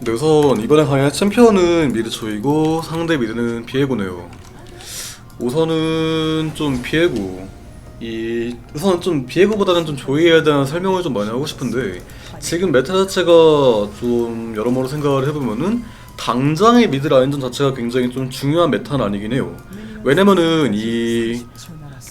네, 우선 이번에 강의 챔피언은 미드 조이고 상대 미드는 비에고네요. 우선은 좀 비에고 이 우선 좀 비에고보다는 좀 조이에 대한 설명을 좀 많이 하고 싶은데 지금 메타 자체가 좀 여러모로 생각을 해보면은 당장의 미드 라인전 자체가 굉장히 좀 중요한 메타는 아니긴 해요. 왜냐면은 이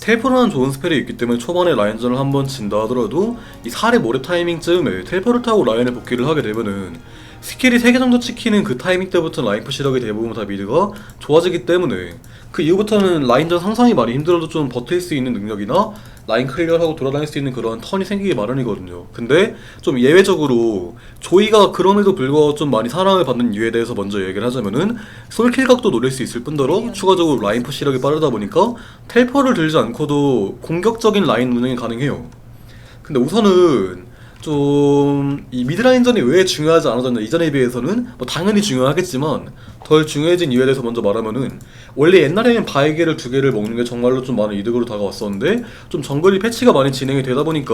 텔포라는 좋은 스펠이 있기 때문에 초반에 라인전을 한번 진다 하더라도 이 살의 모래 타이밍쯤에 텔포를 타고 라인에 복귀를 하게 되면은 스킬이 3개 정도 찍히는 그 타이밍 때부터 라인 푸시력이 대부분 다 미드가 좋아지기 때문에 그 이후부터는 라인전 상상이 많이 힘들어도 좀 버틸 수 있는 능력이나 라인 클리어하고 돌아다닐 수 있는 그런 턴이 생기기 마련이거든요. 근데 좀 예외적으로 조이가 그럼에도 불구하고 좀 많이 사랑을 받는 이유에 대해서 먼저 얘기를 하자면은 솔킬 각도 노릴 수 있을 뿐더러 추가적으로 라인 푸 시력이 빠르다 보니까 텔포를 들지 않고도 공격적인 라인 운영이 가능해요. 근데 우선은 좀 이 미드라인전이 왜 중요하지 않아졌냐 이전에 비해서는 뭐 당연히 중요하겠지만 덜 중요해진 이유에 대해서 먼저 말하면은 원래 옛날에는 바이게를 두 개를 먹는 게 정말로 좀 많은 이득으로 다가왔었는데 좀 정글이 패치가 많이 진행이 되다 보니까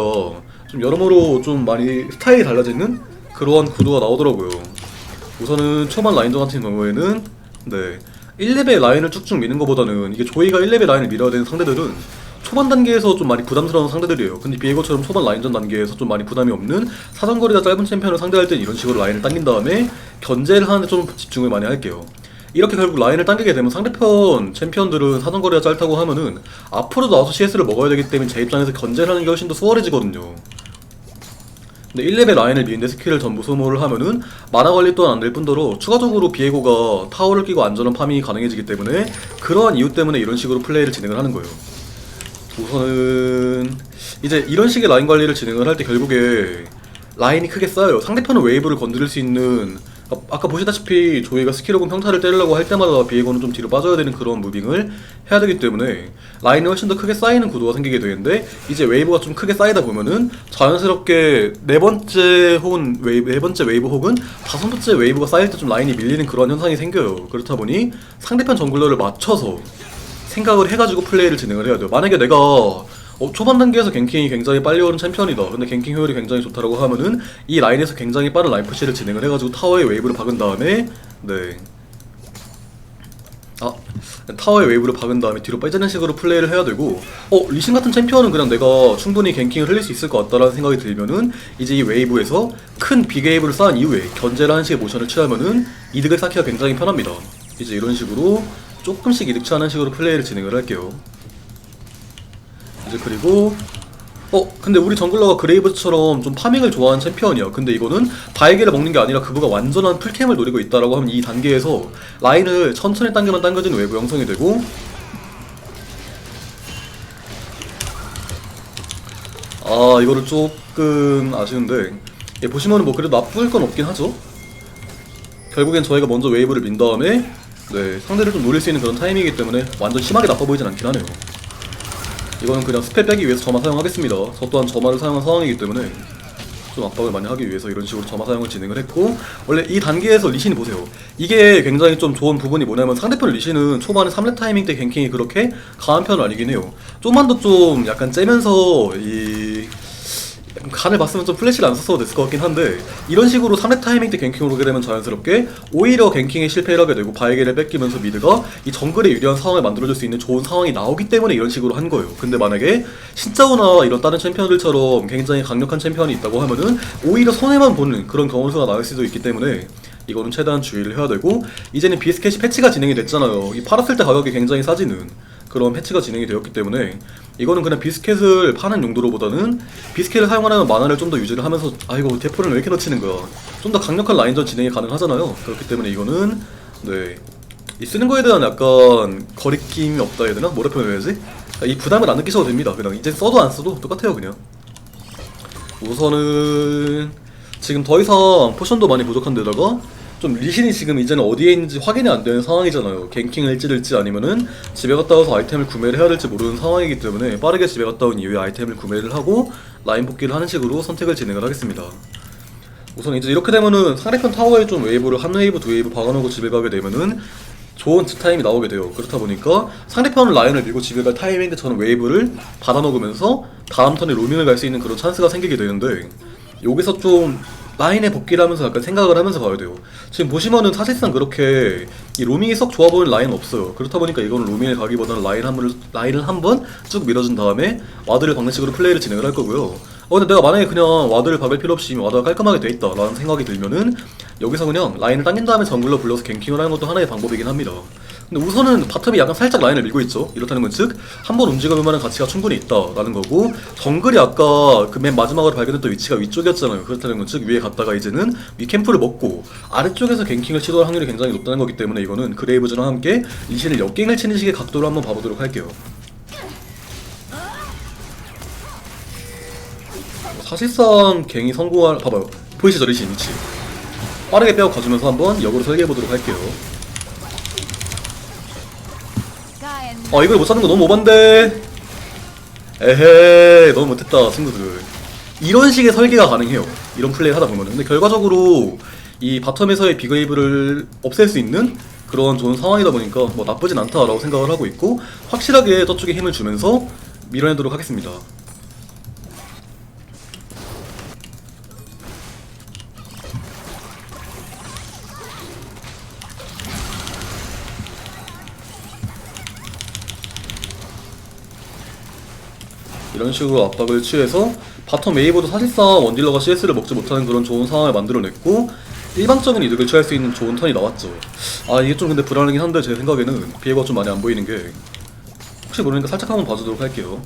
좀 여러모로 좀 많이 스타일이 달라지는 그러한 구도가 나오더라고요. 우선은 초반 라인전 같은 경우에는 네 1레벨 라인을 쭉쭉 미는 것보다는 이게 조이가 1레벨 라인을 밀어야 되는 상대들은 초반 단계에서 좀 많이 부담스러운 상대들이에요. 근데 비에고처럼 초반 라인전 단계에서 좀 많이 부담이 없는 사정거리가 짧은 챔피언을 상대할 때 이런 식으로 라인을 당긴 다음에 견제를 하는데 좀 집중을 많이 할게요. 이렇게 결국 라인을 당기게 되면 상대편 챔피언들은 사정거리가 짧다고 하면은 앞으로 나와서 CS를 먹어야 되기 때문에 제 입장에서 견제를 하는 게 훨씬 더 수월해지거든요. 근데 1레벨 라인을 미는데 스킬을 전부 소모를 하면은 만화 관리 또한 안 될 뿐더러 추가적으로 비에고가 타워를 끼고 안전한 파밍이 가능해지기 때문에 그러한 이유 때문에 이런 식으로 플레이를 진행을 하는 거예요. 우선은 이제 이런 식의 라인 관리를 진행을 할 때 결국에 라인이 크게 쌓여요. 상대편은 웨이브를 건드릴 수 있는 아- 아까 보시다시피 조이가 스킬로군 평타를 때리려고 할 때마다 비에고는 좀 뒤로 빠져야 되는 그런 무빙을 해야 되기 때문에 라인이 훨씬 더 크게 쌓이는 구도가 생기게 되는데 이제 웨이브가 좀 크게 쌓이다 보면은 자연스럽게 네 번째 혹은 웨이브 네 번째 웨이브 혹은 다섯 번째 웨이브가 쌓일 때 좀 라인이 밀리는 그런 현상이 생겨요. 그렇다 보니 상대편 정글러를 맞춰서 생각을 해가지고 플레이를 진행을 해야 돼요. 만약에 내가 어, 초반 단계에서 갱킹이 굉장히 빨리 오는 챔피언이다. 근데 갱킹 효율이 굉장히 좋다라고 하면은 이 라인에서 굉장히 빠른 라인 푸시를 진행을 해가지고 타워에 웨이브를 박은 다음에 네. 아 타워에 웨이브를 박은 다음에 뒤로 빠지는 식으로 플레이를 해야 되고 어 리신 같은 챔피언은 그냥 내가 충분히 갱킹을 흘릴 수 있을 것 같다라는 생각이 들면은 이제 이 웨이브에서 큰 빅웨이브를 쌓은 이후에 견제를 하는 식의 모션을 취하면은 이득을 쌓기가 굉장히 편합니다 이제 이런 식으로 조금씩 이득 취하는 식으로 플레이를 진행을 할게요. 이제 그리고 어 근데 우리 정글러가 그레이브처럼 좀 파밍을 좋아하는 챔피언이야. 근데 이거는 바이게를 먹는 게 아니라 그부가 완전한 풀캠을 노리고 있다라고 하면 이 단계에서 라인을 천천히 당겨만 당겨진 외부 형성이 되고. 아 이거를 조금 아쉬운데 예, 보시면은 뭐 그래도 나쁠 건 없긴 하죠? 결국엔 저희가 먼저 웨이브를 민 다음에 네 상대를 좀 노릴 수 있는 그런 타이밍이기 때문에 완전 심하게 나빠 보이진 않긴 하네요 이거는 그냥 스펠 빼기 위해서 점화 사용하겠습니다. 저 또한 점화를 사용한 상황이기 때문에 좀 압박을 많이 하기 위해서 이런 식으로 점화 사용을 진행을 했고 원래 이 단계에서 리신이 보세요. 이게 굉장히 좀 좋은 부분이 뭐냐면 상대편 리신은 초반에 3렙 타이밍 때 갱킹이 그렇게 강한 편은 아니긴 해요. 좀만 더 좀 약간 째면서 이 간을 봤으면 좀 플래시를 안 썼어도 됐을 것 같긴 한데 이런 식으로 3렙 타이밍 때 갱킹을 오게 되면 자연스럽게 오히려 갱킹에 실패를 하게 되고 바이게를 뺏기면서 미드가 이 정글에 유리한 상황을 만들어줄 수 있는 좋은 상황이 나오기 때문에 이런 식으로 한 거예요. 근데 만약에 신짜오나 이런 다른 챔피언들처럼 굉장히 강력한 챔피언이 있다고 하면은 오히려 손해만 보는 그런 경우수가 나올 수도 있기 때문에 이거는 최대한 주의를 해야 되고 이제는 비스켓이 패치가 진행이 됐잖아요. 이 팔았을 때 가격이 굉장히 싸지는 그런 패치가 진행이 되었기 때문에 이거는 그냥 비스켓을 파는 용도로보다는 비스켓을 사용하려면 만화를 좀 더 유지를 하면서 아이고 대포를 왜 이렇게 넣치는 거야. 좀 더 강력한 라인전 진행이 가능하잖아요. 그렇기 때문에 이거는 네 이 쓰는 거에 대한 약간 거리낌이 없다 해야 되나? 뭐라 표현해야지? 아, 이 부담을 안 느끼셔도 됩니다 그냥. 이제 써도 안 써도 똑같아요 그냥. 우선은 지금 더 이상 포션도 많이 부족한 데다가 좀 리신이 지금 이제는 어디에 있는지 확인이 안 되는 상황이잖아요. 갱킹을 찌를지 아니면은 집에 갔다 와서 아이템을 구매를 해야 될지 모르는 상황이기 때문에 빠르게 집에 갔다 온 이후에 아이템을 구매를 하고 라인 복귀를 하는 식으로 선택을 진행을 하겠습니다. 우선 이제 이렇게 되면은 상대편 타워에 좀 웨이브를 한 웨이브 두 웨이브 박아놓고 집에 가게 되면은 좋은 타임이 나오게 돼요. 그렇다 보니까 상대편은 라인을 밀고 집에 갈 타이밍인데 저는 웨이브를 받아 먹으면서 다음 턴에 로밍을 갈 수 있는 그런 찬스가 생기게 되는데 여기서 좀 라인에 복귀를 하면서 약간 생각을 하면서 봐야 돼요. 지금 보시면은 사실상 그렇게 이 로밍이 썩 좋아 보이는 라인은 없어요. 그렇다 보니까 이거는 로밍을 가기보다는 라인 한 번을 라인을 한 번 쭉 밀어준 다음에 와드를 박는 식으로 플레이를 진행을 할 거고요. 어 근데 내가 만약에 그냥 와드를 박을 필요 없이 와드가 깔끔하게 돼 있다라는 생각이 들면은 여기서 그냥 라인을 당긴 다음에 정글러 불러서 갱킹을 하는 것도 하나의 방법이긴 합니다. 근데 우선은 바텀이 약간 살짝 라인을 밀고 있죠. 이렇다는 건 즉 한 번 움직여볼 만한 가치가 충분히 있다라는 거고 정글이 아까 그 맨 마지막으로 발견했던 위치가 위쪽이었잖아요. 그렇다는 건 즉 위에 갔다가 이제는 위 캠프를 먹고 아래쪽에서 갱킹을 시도할 확률이 굉장히 높다는 거기 때문에 이거는 그레이브즈랑 함께 리신을 역갱을 치는 식의 각도로 한번 봐보도록 할게요. 사실상 갱이 성공할 봐봐요 보이시죠 리신 위치 빠르게 빼어 가주면서 한번 역으로 설계해보도록 할게요 아 이걸 못 찾는 거 너무 오반데. 에헤 너무 못했다 친구들. 이런 식의 설계가 가능해요. 이런 플레이를 하다 보면 근데 결과적으로 이 바텀에서의 비그웨이브를 없앨 수 있는 그런 좋은 상황이다 보니까 뭐 나쁘진 않다라고 생각을 하고 있고 확실하게 저쪽에 힘을 주면서 밀어내도록 하겠습니다 이런 식으로 압박을 취해서 바텀 웨이브도 사실상 원딜러가 CS를 먹지 못하는 그런 좋은 상황을 만들어냈고 일방적인 이득을 취할 수 있는 좋은 턴이 나왔죠. 아 이게 좀 근데 불안하긴 한데 제 생각에는 비에가 좀 많이 안 보이는 게 혹시 모르니까 살짝 한번 봐주도록 할게요.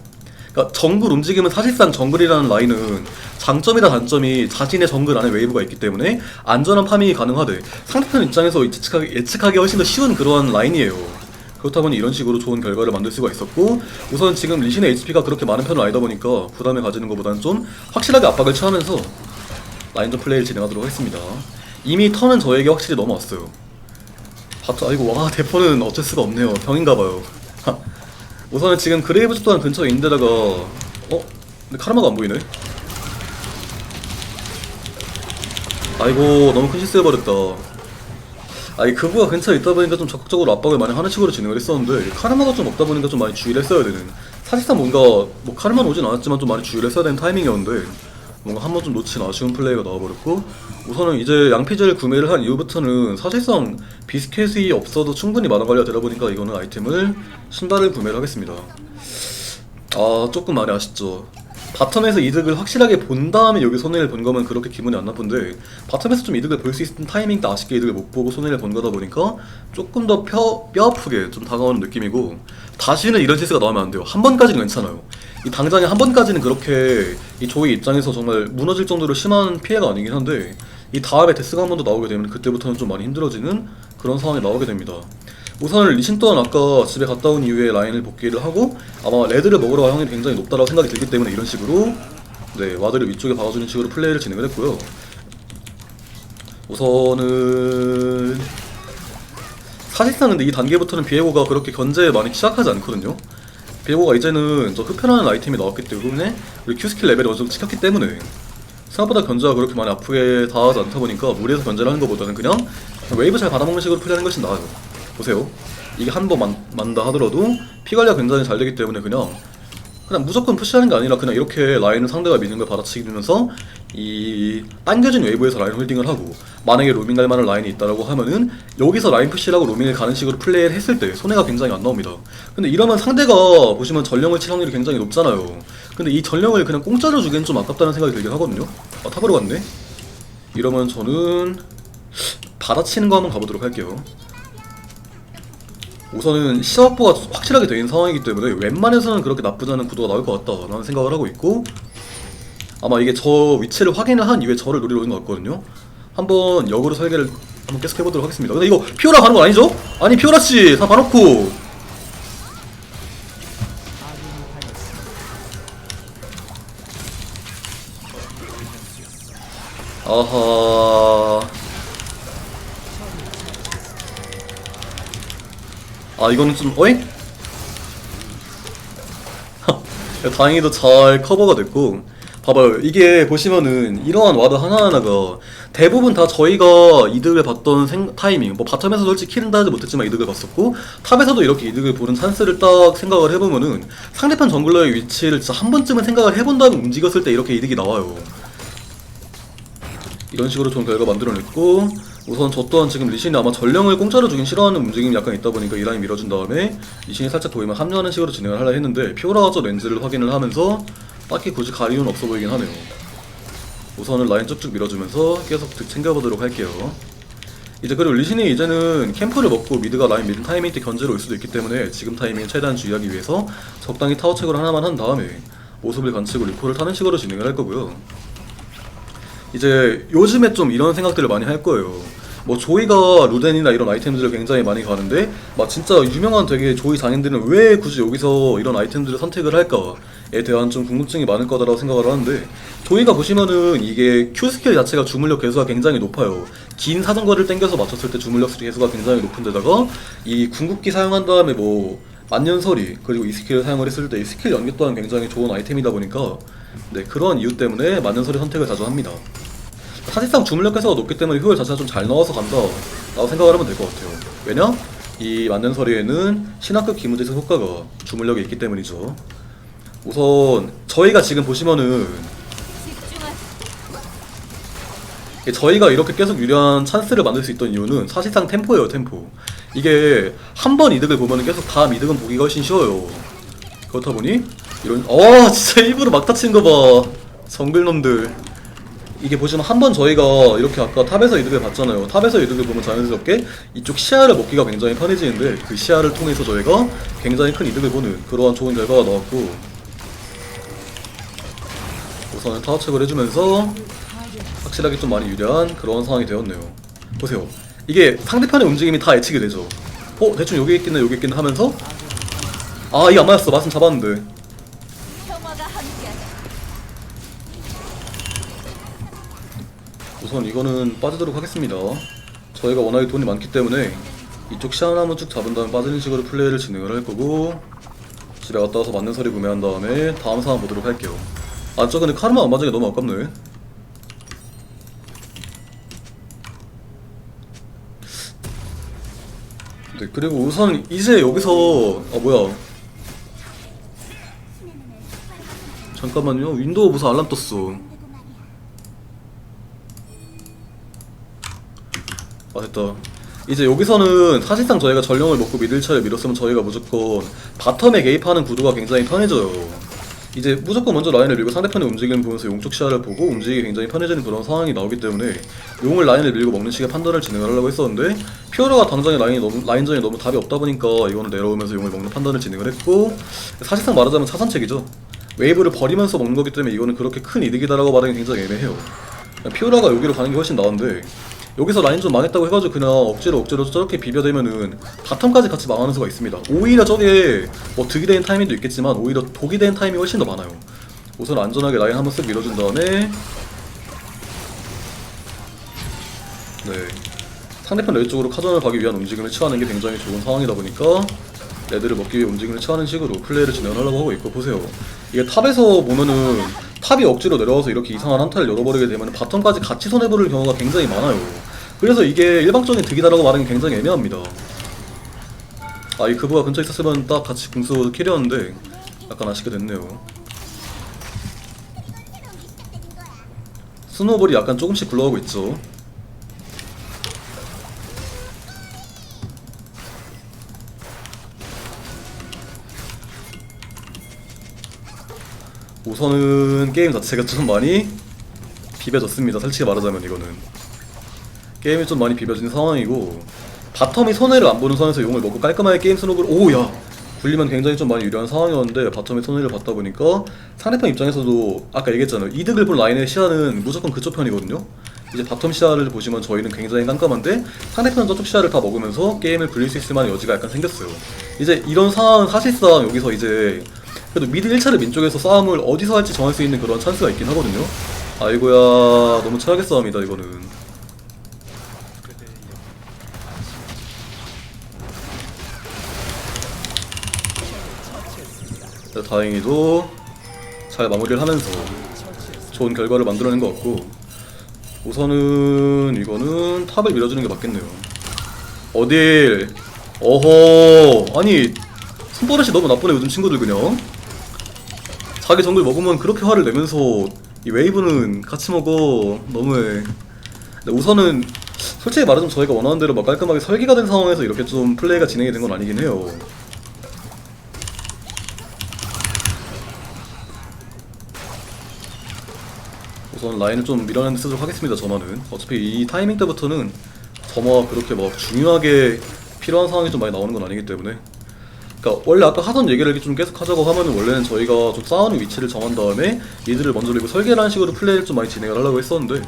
그러니까 정글 움직임은 사실상 정글이라는 라인은 장점이나 단점이 자신의 정글 안에 웨이브가 있기 때문에 안전한 파밍이 가능하되 상대편 입장에서 예측하기, 예측하기 훨씬 더 쉬운 그러한 라인이에요 그렇다 보니 이런 식으로 좋은 결과를 만들 수가 있었고 우선 지금 리신의 HP가 그렇게 많은 편은 아니다 보니까 부담을 가지는 것보다는 좀 확실하게 압박을 취하면서 라인전 플레이를 진행하도록 하겠습니다. 이미 턴은 저에게 확실히 넘어왔어요. 바트 아이고 와 대포는 어쩔 수가 없네요. 병인가봐요. 우선은 지금 그레이브즈 또한 근처에 있는데다가 어? 근데 카르마가 안 보이네? 아이고 너무 큰 실수해버렸다 아니 그부가 근처에 있다 보니까 좀 적극적으로 압박을 많이 하는 식으로 진행을 했었는데 카르마가 좀 없다 보니까 좀 많이 주의를 했어야 되는. 사실상 뭔가 뭐 카르마는 오진 않았지만 좀 많이 주의를 했어야 되는 타이밍이었는데 뭔가 한 번 좀 놓친 아쉬운 플레이가 나와버렸고 우선은 이제 양피즈를 구매를 한 이후부터는 사실상 비스켓이 없어도 충분히 많은 관리가 되다 보니까 이거는 아이템을 신발을 구매를 하겠습니다. 아 조금 많이 아쉽죠 바텀에서 이득을 확실하게 본 다음에 여기 손해를 본 거면 그렇게 기분이 안 나쁜데 바텀에서 좀 이득을 볼 수 있는 타이밍 때 아쉽게 이득을 못 보고 손해를 본 거다 보니까 조금 더 뼈, 뼈 아프게 좀 다가오는 느낌이고 다시는 이런 실수가 나오면 안 돼요. 한 번까지는 괜찮아요. 이 당장에 한 번까지는 그렇게 이 조이 입장에서 정말 무너질 정도로 심한 피해가 아니긴 한데 이 다음에 데스가 한 번 더 나오게 되면 그때부터는 좀 많이 힘들어지는 그런 상황이 나오게 됩니다 우선 리신 또한 아까 집에 갔다 온 이후에 라인을 복귀를 하고 아마 레드를 먹으러 갈 확률이 굉장히 높다고 생각이 들기 때문에 이런 식으로 네 와드를 위쪽에 박아주는 식으로 플레이를 진행을 했고요. 우선은 사실상 근데 이 단계부터는 비에고가 그렇게 견제에 많이 시작하지 않거든요. 비에고가 이제는 저 흡혈하는 아이템이 나왔기 때문에 우리 Q스킬 레벨이 어느 정도 찍혔기 때문에 생각보다 견제가 그렇게 많이 아프게 당하지 않다 보니까 무리해서 견제를 하는 것보다는 그냥 웨이브 잘 받아먹는 식으로 플레이하는 것이 나아요 보세요 이게 한 번 만다 하더라도 피 관리가 굉장히 잘 되기 때문에 그냥 그냥 무조건 푸시하는 게 아니라 그냥 이렇게 라인을 상대가 미는 걸 받아치기면서 이 당겨진 웨이브에서 라인 홀딩을 하고 만약에 로밍 갈 만한 라인이 있다라고 하면은 여기서 라인 푸시라고 로밍을 가는 식으로 플레이를 했을 때 손해가 굉장히 안 나옵니다. 근데 이러면 상대가 보시면 전령을 칠 확률이 굉장히 높잖아요. 근데 이 전령을 그냥 공짜로 주기엔 좀 아깝다는 생각이 들긴 하거든요. 아 탑으로 갔네. 이러면 저는 받아치는 거 한번 가보도록 할게요. 우선은 시합보가 확실하게 된 상황이기 때문에 웬만해서는 그렇게 나쁘지 않은 구도가 나올 것 같다라는 생각을 하고 있고 아마 이게 저 위치를 확인을 한 이후에 저를 노리러 오는 것 같거든요. 한번 역으로 설계를 한번 계속 해보도록 하겠습니다. 근데 이거 피오라 가는 거 아니죠? 아니 피오라씨 다 봐놓고. 아하 아 이거는 좀 어잉? 다행히도 잘 커버가 됐고 봐봐요. 이게 보시면은 이러한 와드 하나하나가 대부분 다 저희가 이득을 봤던 생, 타이밍. 뭐 바텀에서 솔직히 킬은 다 하지 못했지만 이득을 봤었고 탑에서도 이렇게 이득을 보는 찬스를 딱 생각을 해보면은 상대편 정글러의 위치를 진짜 한 번쯤은 생각을 해본 다음에 움직였을 때 이렇게 이득이 나와요. 이런 식으로 좋은 결과 만들어냈고 우선 저 또한 지금 리신이 아마 전령을 공짜로 주긴 싫어하는 움직임이 약간 있다 보니까 이 라인 밀어준 다음에 리신이 살짝 보이면 합류하는 식으로 진행을 하려 했는데 피오라가 저 렌즈를 확인을 하면서 딱히 굳이 가리는 없어 보이긴 하네요. 우선은 라인 쭉쭉 밀어주면서 계속 득 챙겨보도록 할게요. 이제 그리고 리신이 이제는 캠프를 먹고 미드가 라인 밀는 타이밍 때 견제로 올 수도 있기 때문에 지금 타이밍을 최대한 주의하기 위해서 적당히 타워 체크를 하나만 한 다음에 모습을 관측고 리콜을 타는 식으로 진행을 할 거고요 이제 요즘에 좀 이런 생각들을 많이 할 거예요. 뭐 조이가 루덴이나 이런 아이템들을 굉장히 많이 가는데 막 진짜 유명한 되게 조이 장인들은 왜 굳이 여기서 이런 아이템들을 선택을 할까에 대한 좀 궁금증이 많을 거다라고 생각을 하는데 조이가 보시면은 이게 Q 스킬 자체가 주물력 개수가 굉장히 높아요. 긴 사정거리를 당겨서 맞췄을 때 주물력 개수가 굉장히 높은데다가 이 궁극기 사용한 다음에 뭐 만년설이 그리고 이 스킬을 사용을 했을 때 이 스킬 연계 또한 굉장히 좋은 아이템이다 보니까 네 그런 이유 때문에 만년설이 선택을 자주 합니다. 사실상 주물력 개수가 높기 때문에 효율 자체가 좀 잘 나와서 간다 라고 생각을 하면 될 것 같아요 왜냐? 이 만년설이에는 신화급 기무제수 효과가 주물력에 있기 때문이죠 우선 저희가 지금 보시면은 저희가 이렇게 계속 유리한 찬스를 만들 수 있던 이유는 사실상 템포예요 템포. 이게 한 번 이득을 보면 계속 다음 이득은 보기가 훨씬 쉬워요. 그렇다 보니 이런 어 진짜 일부러 막 다친 거봐. 정글놈들. 이게 보시면 한 번 저희가 이렇게 아까 탑에서 이득을 봤잖아요. 탑에서 이득을 보면 자연스럽게 이쪽 시야를 먹기가 굉장히 편해지는데 그 시야를 통해서 저희가 굉장히 큰 이득을 보는 그러한 좋은 결과가 나왔고. 우선은 타워 체크를 해주면서 확실하게 좀 많이 유리한 그런 상황이 되었네요 보세요 이게 상대편의 움직임이 다 예측이 되죠 어 대충 여기 있겠네 여기 있겠네 하면서 아 이게 안 맞았어 말씀 잡았는데. 우선 이거는 빠지도록 하겠습니다. 저희가 워낙에 돈이 많기 때문에 이쪽 시안 한번 쭉 잡은 다음에 빠지는 식으로 플레이를 진행을 할 거고 집에 갔다 와서 맞는 소리 구매한 다음에 다음 상황 보도록 할게요. 아, 저 근데 카르마 안 맞은 게 너무 아깝네. 네, 그리고 우선 이제 여기서 아 뭐야. 잠깐만요. 윈도우 무슨 알람 떴어. 아 됐다. 이제 여기서는 사실상 저희가 전령을 먹고 미들 차를 밀었으면 저희가 무조건 바텀에 개입하는 구도가 굉장히 편해져요 이제 무조건 먼저 라인을 밀고 상대편의 움직임을 보면서 용쪽 시야를 보고 움직이기 굉장히 편해지는 그런 상황이 나오기 때문에 용을 라인을 밀고 먹는 식의 판단을 진행을 하려고 했었는데 피오라가 당장에 라인이 너무 라인전이 너무 답이 없다 보니까 이거는 내려오면서 용을 먹는 판단을 진행을 했고 사실상 말하자면 차선책이죠. 웨이브를 버리면서 먹는 거기 때문에 이거는 그렇게 큰 이득이다라고 말하기 굉장히 애매해요. 피오라가 여기로 가는 게 훨씬 나은데 여기서 라인전 망했다고 해가지고 그냥 억지로 억지로 저렇게 비벼대면은 바텀까지 같이 망하는 수가 있습니다. 오히려 저게 뭐 득이 되는 타이밍도 있겠지만 오히려 독이 되는 타이밍이 훨씬 더 많아요. 우선 안전하게 라인 한번 쓱 밀어준 다음에 네 상대편 레드 쪽으로 카전을 가기 위한 움직임을 취하는 게 굉장히 좋은 상황이다 보니까 레드를 먹기 위해 움직임을 취하는 식으로 플레이를 진행하려고 하고 있고 보세요 이게 탑에서 보면은 탑이 억지로 내려와서 이렇게 이상한 한타를 열어버리게 되면 바텀까지 같이 손해보는 경우가 굉장히 많아요 그래서 이게 일방적인 득이다라고 말하는 게 굉장히 애매합니다. 아 이 그부가 근처에 있었으면 딱 같이 궁수 캐리었는데 약간 아쉽게 됐네요. 스노볼이 약간 조금씩 굴러가고 있죠. 우선은 게임 자체가 좀 많이 비벼졌습니다. 솔직히 말하자면 이거는 게임이 좀 많이 비벼진 상황이고 바텀이 손해를 안 보는 선에서 용을 먹고 깔끔하게 게임 스노블 오야 굴리면 굉장히 좀 많이 유리한 상황이었는데 바텀이 손해를 봤다 보니까 상대편 입장에서도 아까 얘기했잖아요 이득을 본 라인의 시야는 무조건 그쪽 편이거든요 이제 바텀 시야를 보시면 저희는 굉장히 깜깜한데 상대편은 저쪽 시야를 다 먹으면서 게임을 굴릴 수 있을 만한 여지가 약간 생겼어요 이제 이런 상황은 사실상 여기서 이제 그래도 미드 1차를 민 쪽에서 싸움을 어디서 할지 정할 수 있는 그런 찬스가 있긴 하거든요. 아이고야 너무 최악의 싸움이다 이거는. 자, 다행히도 잘 마무리를 하면서 좋은 결과를 만들어낸 것 같고 우선은 이거는 탑을 밀어주는 게 맞겠네요. 어딜 어허 아니 손버릇이 너무 나쁘네 요즘 친구들 그냥 자기 정글 먹으면 그렇게 화를 내면서 이 웨이브는 같이 먹어 너무해 우선은 솔직히 말하자면 저희가 원하는 대로 막 깔끔하게 설계가 된 상황에서 이렇게 좀 플레이가 진행이 된 건 아니긴 해요. 우선 라인을 좀 밀어내는 데 쓰도록 하겠습니다. 저만은 어차피 이 타이밍 때부터는 점화 그렇게 막 중요하게 필요한 상황이 좀 많이 나오는 건 아니기 때문에 그러니까 원래 아까 하던 얘기를 좀 계속 하자고 하면은 원래는 저희가 좀 싸우는 위치를 정한 다음에 미드를 먼저 밀고 설계라는 식으로 플레이를 좀 많이 진행을 하려고 했었는데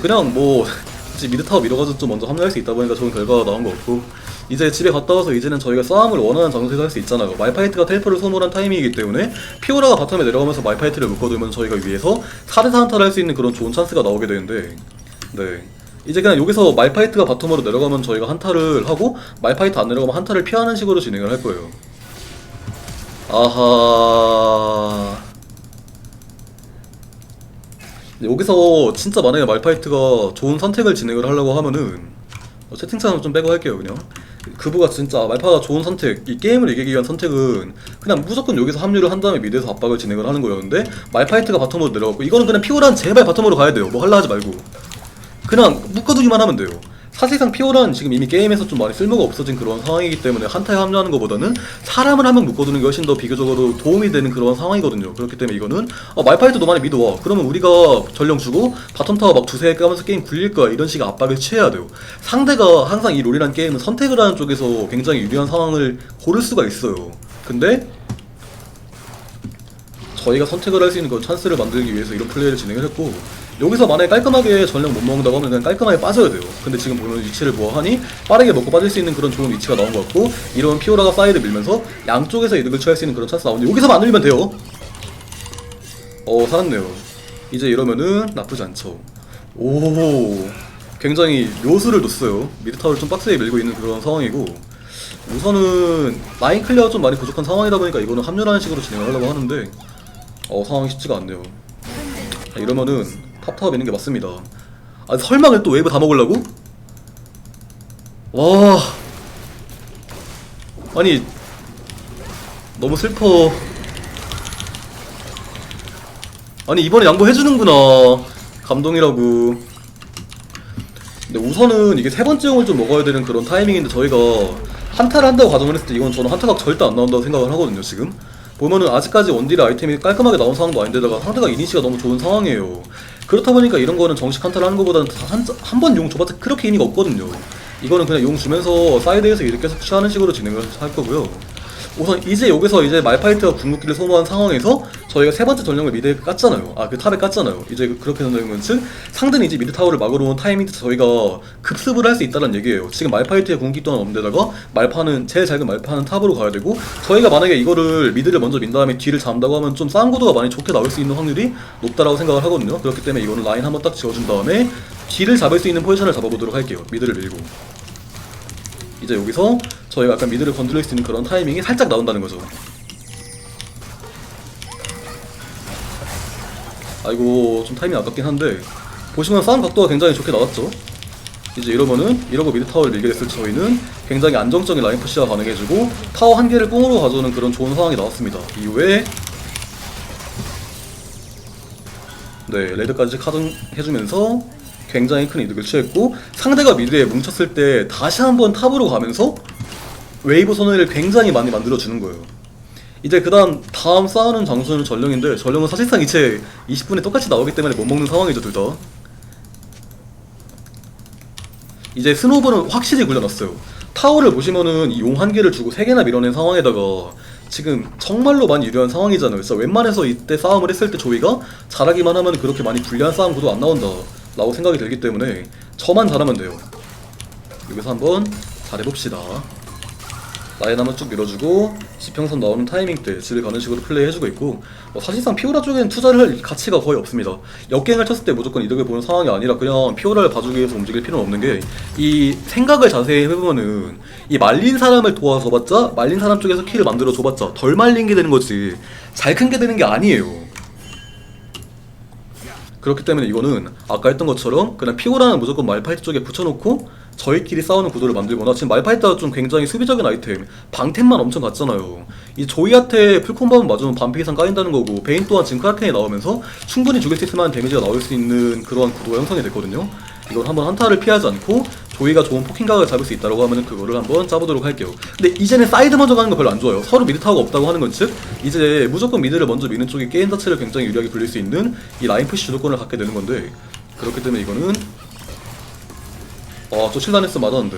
그냥 뭐 미드 타워 밀어가지고 좀 먼저 합류할 수 있다 보니까 좋은 결과가 나온 것 같고 이제 집에 갔다 와서 이제는 저희가 싸움을 원하는 장소에서 할 수 있잖아요. 말파이트가 텔포를 소모한 타이밍이기 때문에 피오라가 바텀에 내려가면서 말파이트를 묶어두면 저희가 위에서 4대4 한타를 할 수 있는 그런 좋은 찬스가 나오게 되는데 네. 이제 그냥 여기서 말파이트가 바텀으로 내려가면 저희가 한타를 하고 말파이트 안 내려가면 한타를 피하는 식으로 진행을 할 거예요. 아하. 여기서 진짜 만약에 말파이트가 좋은 선택을 진행을 하려고 하면은 어, 채팅창을 좀 빼고 할게요 그냥 그부가 진짜 말파가 좋은 선택 이 게임을 이기기 위한 선택은 그냥 무조건 여기서 합류를 한 다음에 미드에서 압박을 진행을 하는 거였는데 말파이트가 바텀으로 내려갔고 이거는 그냥 피오란 제발 바텀으로 가야 돼요 뭐 할라 하지 말고 그냥 묶어두기만 하면 돼요. 사실상 피오란 지금 이미 게임에서 좀 많이 쓸모가 없어진 그런 상황이기 때문에 한타에 합류하는 것보다는 사람을 한 명 묶어두는 게 훨씬 더 비교적으로 도움이 되는 그런 상황이거든요. 그렇기 때문에 이거는 어, 말파이트도 많이 믿어와. 그러면 우리가 전령 주고 바텀 타워 막 두세 개 까면서 게임 굴릴 거야. 이런 식의 압박을 취해야 돼요. 상대가 항상 이 롤이란 게임은 선택을 하는 쪽에서 굉장히 유리한 상황을 고를 수가 있어요. 근데 저희가 선택을 할 수 있는 그런 찬스를 만들기 위해서 이런 플레이를 진행을 했고 여기서 만약에 깔끔하게 전력 못 먹는다고 하면 그냥 깔끔하게 빠져야 돼요. 근데 지금 보면 위치를 보아하니? 빠르게 먹고 빠질 수 있는 그런 좋은 위치가 나온 것 같고 이러면 피오라가 사이드 밀면서 양쪽에서 이득을 취할 수 있는 그런 찬스 나오는데 여기서만 안 밀면 돼요. 어 살았네요. 이제 이러면은 나쁘지 않죠. 오 굉장히 묘수를 뒀어요. 미드타워를 좀 빡세게 밀고 있는 그런 상황이고 우선은 라인 클리어가 좀 많이 부족한 상황이다 보니까 이거는 합류라는 식으로 진행을 하려고 하는데 어 상황이 쉽지가 않네요. 자, 이러면은 탑타워 미는 게 맞습니다. 아 설마 또 웨이브 다 먹으려고? 와. 아니 너무 슬퍼. 아니 이번에 양보해주는구나. 감동이라고. 근데 우선은 이게 세 번째 용을 좀 먹어야 되는 그런 타이밍인데 저희가 한타를 한다고 가정을 했을 때 이건 저는 한타가 절대 안 나온다고 생각을 하거든요 지금 보면은 아직까지 원딜의 아이템이 깔끔하게 나온 상황도 아닌데다가 상대가 이니시가 너무 좋은 상황이에요. 그렇다 보니까 이런 거는 정식 한타를 하는 것보다는 한번 용 줘봤자 그렇게 의미가 없거든요. 이거는 그냥 용 주면서 사이드에서 이렇게 계속 취하는 식으로 진행을 할 거고요. 우선 이제 여기서 이제 말파이트가 궁극기를 소모한 상황에서 저희가 세 번째 전령을 미드에 깠잖아요. 아 그 탑에 깠잖아요. 이제 그렇게 된다면 즉 상대는 이제 미드 타워를 막으러 온 타이밍 때 저희가 급습을 할 수 있다는 얘기예요. 지금 말파이트의 궁극기 또한 없는데다가 말파는 제일 작은 말파는 탑으로 가야 되고 저희가 만약에 이거를 미드를 먼저 민 다음에 뒤를 잡는다고 하면 좀 싸움 구도가 많이 좋게 나올 수 있는 확률이 높다라고 생각을 하거든요. 그렇기 때문에 이거는 라인 한번 딱 지어준 다음에 뒤를 잡을 수 있는 포지션을 잡아보도록 할게요. 미드를 밀고. 이제 여기서 저희가 약간 미드를 건드릴 수 있는 그런 타이밍이 살짝 나온다는 거죠. 아이고 좀 타이밍 아깝긴 한데 보시면 싸움 각도가 굉장히 좋게 나왔죠. 이제 이러면은 이러고 미드 타워를 밀게 됐을 때 저희는 굉장히 안정적인 라인 푸시가 가능해지고 타워 한 개를 꽁으로 가져오는 그런 좋은 상황이 나왔습니다. 이후에 네 레드까지 카정해주면서 굉장히 큰 이득을 취했고 상대가 미드에 뭉쳤을 때 다시 한번 탑으로 가면서 웨이브 손해를 굉장히 많이 만들어주는 거예요. 이제 그 다음 다음 싸우는 장소는 전령인데 전령은 사실상 이제 20분에 똑같이 나오기 때문에 못 먹는 상황이죠 둘 다. 이제 스노우볼은 확실히 굴려놨어요. 타워를 보시면은 이 용 한 개를 주고 세 개나 밀어낸 상황에다가 지금 정말로 많이 유리한 상황이잖아요. 진짜 웬만해서 이때 싸움을 했을 때 조이가 잘하기만 하면 그렇게 많이 불리한 싸움 구도 안 나온다. 라고 생각이 들기 때문에 저만 잘하면 돼요. 여기서 한번 잘해봅시다. 라인 한번 쭉 밀어주고 지평선 나오는 타이밍 때 집에 가는 식으로 플레이 해주고 있고 뭐 사실상 피오라 쪽에는 투자를 할 가치가 거의 없습니다. 역갱을 쳤을 때 무조건 이득을 보는 상황이 아니라 그냥 피오라를 봐주기 위해서 움직일 필요는 없는 게 이 생각을 자세히 해보면은 이 말린 사람을 도와줘봤자 말린 사람 쪽에서 키를 만들어 줘봤자 덜 말린 게 되는 거지 잘 큰 게 되는 게 아니에요. 그렇기 때문에 이거는 아까 했던 것처럼 그냥 피오라는 무조건 말파이트 쪽에 붙여놓고 저희끼리 싸우는 구도를 만들거나 지금 말파이트가 좀 굉장히 수비적인 아이템 방템만 엄청 갔잖아요 이 조이한테 풀콤보만 맞으면 반피 이상 까인다는 거고 베인 또한 지금 크라켄이 나오면서 충분히 죽일 수 있을 만한 데미지가 나올 수 있는 그러한 구도가 형성이 됐거든요 이건 한번 한타를 피하지 않고 조이가 좋은 포킹각을 잡을 수 있다고 하면 그거를 한번 짜보도록 할게요. 근데 이제는 사이드 먼저 가는 거 별로 안 좋아요. 서로 미드 타워가 없다고 하는 건 즉 이제 무조건 미드를 먼저 미는 쪽이 게임 자체를 굉장히 유리하게 불릴 수 있는 이 라인 푸시 주도권을 갖게 되는 건데 그렇기 때문에 이거는 아저 7단에서 맞았는데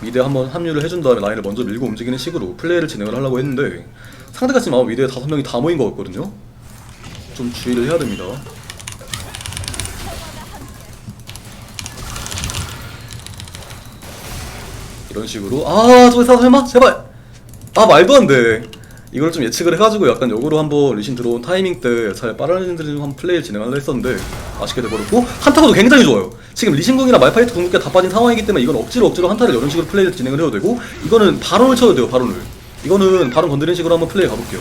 미드에 한번 합류를 해준 다음에 라인을 먼저 밀고 움직이는 식으로 플레이를 진행을 하려고 했는데 상대가 지금 아마 미드에 다섯 명이 다 모인 것 같거든요. 좀 주의를 해야 됩니다. 이런 식으로 아 저기 사 설마 제발 아 말도 안돼 이걸 좀 예측을 해가지고 약간 역으로 한번 리신 들어온 타이밍 때잘 빨아들이는 한번 플레이를 진행하려 했었는데 아쉽게 돼버렸고 한타도 굉장히 좋아요. 지금 리신궁이나 말파이트 궁극기가 다 빠진 상황이기 때문에 이건 억지로 억지로 한타를 이런 식으로 플레이를 진행을 해도 되고 이거는 바론을 쳐도 돼요 바론을. 이거는 바론 건드리는 식으로 한번 플레이 가볼게요.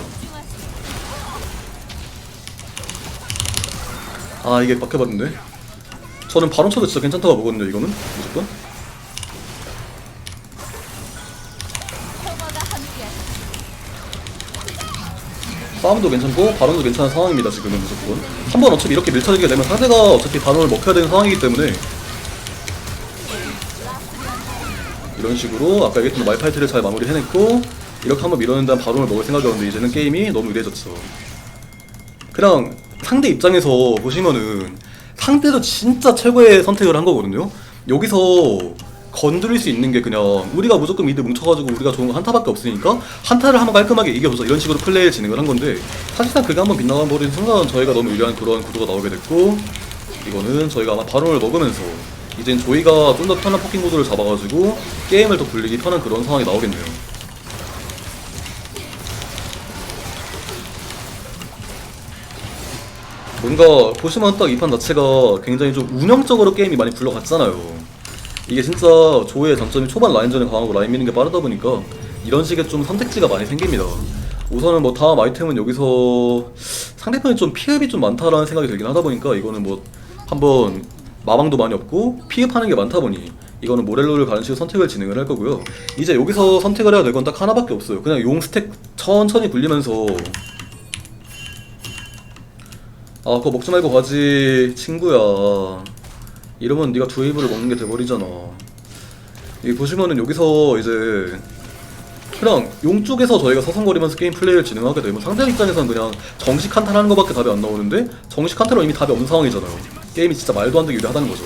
아 이게 막혀봤는데? 저는 바론 쳐도 진짜 괜찮다고 보거든요 이거는. 무조건 평화가 함께하자. 싸움도 괜찮고 바론도 괜찮은 상황입니다 지금은 무조건. 한 번 어차피 이렇게 밀쳐지게 되면 상대가 어차피 바론을 먹혀야 되는 상황이기 때문에. 이런 식으로 아까 얘기했던 말파이트를 잘 마무리 해냈고 이렇게 한번 밀어낸 다음 바론을 먹을 생각이었는데 이제는 게임이 너무 유리해졌죠. 그냥 상대 입장에서 보시면은 상대도 진짜 최고의 선택을 한 거거든요. 여기서 건드릴 수 있는 게 그냥 우리가 무조건 미드 뭉쳐가지고 우리가 좋은 거 한타밖에 없으니까 한타를 한번 깔끔하게 이겨보자 이런 식으로 플레이 진행을 한 건데 사실상 그게 한번 빗나가버린 순간 저희가 너무 유리한 그런 구도가 나오게 됐고 이거는 저희가 아마 바론을 먹으면서 이젠 조이가 좀 더 편한 포킹 구도를 잡아가지고 게임을 더 굴리기 편한 그런 상황이 나오겠네요 뭔가 보시면 딱 이 판 자체가 굉장히 좀 운영적으로 게임이 많이 굴러갔잖아요. 이게 진짜 조의 장점이 초반 라인전에 강하고 라인 미는 게 빠르다 보니까 이런 식의 좀 선택지가 많이 생깁니다. 우선은 뭐 다음 아이템은 여기서 상대편이 좀 피흡이 좀 많다라는 생각이 들긴 하다 보니까 이거는 뭐 한번 마방도 많이 없고 피흡하는 게 많다 보니 이거는 모렐로를 가는 식으로 선택을 진행을 할 거고요. 이제 여기서 선택을 해야 될 건 딱 하나밖에 없어요. 그냥 용 스택 천천히 굴리면서 아 그거 먹지 말고 가지 친구야 이러면 네가 두 웨이브를 먹는 게 돼버리잖아 이 보시면은 여기서 이제 그냥 용 쪽에서 저희가 서성거리면서 게임 플레이를 진행하게 되면 상대 입장에서는 그냥 정식 한타를 하는 것밖에 답이 안 나오는데 정식 한타로 이미 답이 없는 상황이잖아요 게임이 진짜 말도 안 되게 유리하다는 거죠.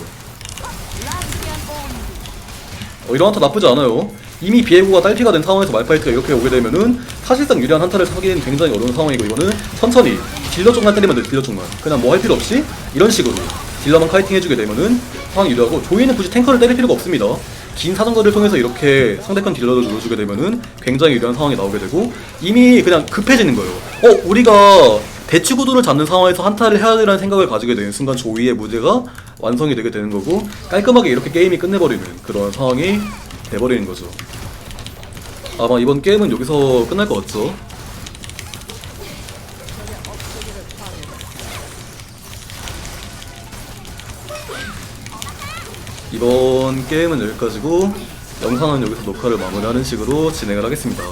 어, 이런 한타 나쁘지 않아요. 이미 비에고가 딸피가 된 상황에서 말파이트가 이렇게 오게 되면은 사실상 유리한 한타를 사기는 굉장히 어려운 상황이고 이거는 천천히 딜러 쪽만 때리면 돼 딜러 쪽만 그냥 뭐 할 필요 없이 이런 식으로 딜러만 카이팅 해주게 되면은 상황이 유리하고 조이는 굳이 탱커를 때릴 필요가 없습니다. 긴 사정거리를 통해서 이렇게 상대편 딜러를 눌러주게 되면은 굉장히 유리한 상황이 나오게 되고 이미 그냥 급해지는 거예요. 어 우리가 대치 구도를 잡는 상황에서 한타를 해야 되라는 생각을 가지게 되는 순간 조이의 무대가 완성이 되게 되는 거고 깔끔하게 이렇게 게임이 끝내버리는 그런 상황이 돼버리는 거죠. 아마 이번 게임은 여기서 끝날 것 같죠? 이번 게임은 여기까지고 영상은 여기서 녹화를 마무리하는 식으로 진행을 하겠습니다.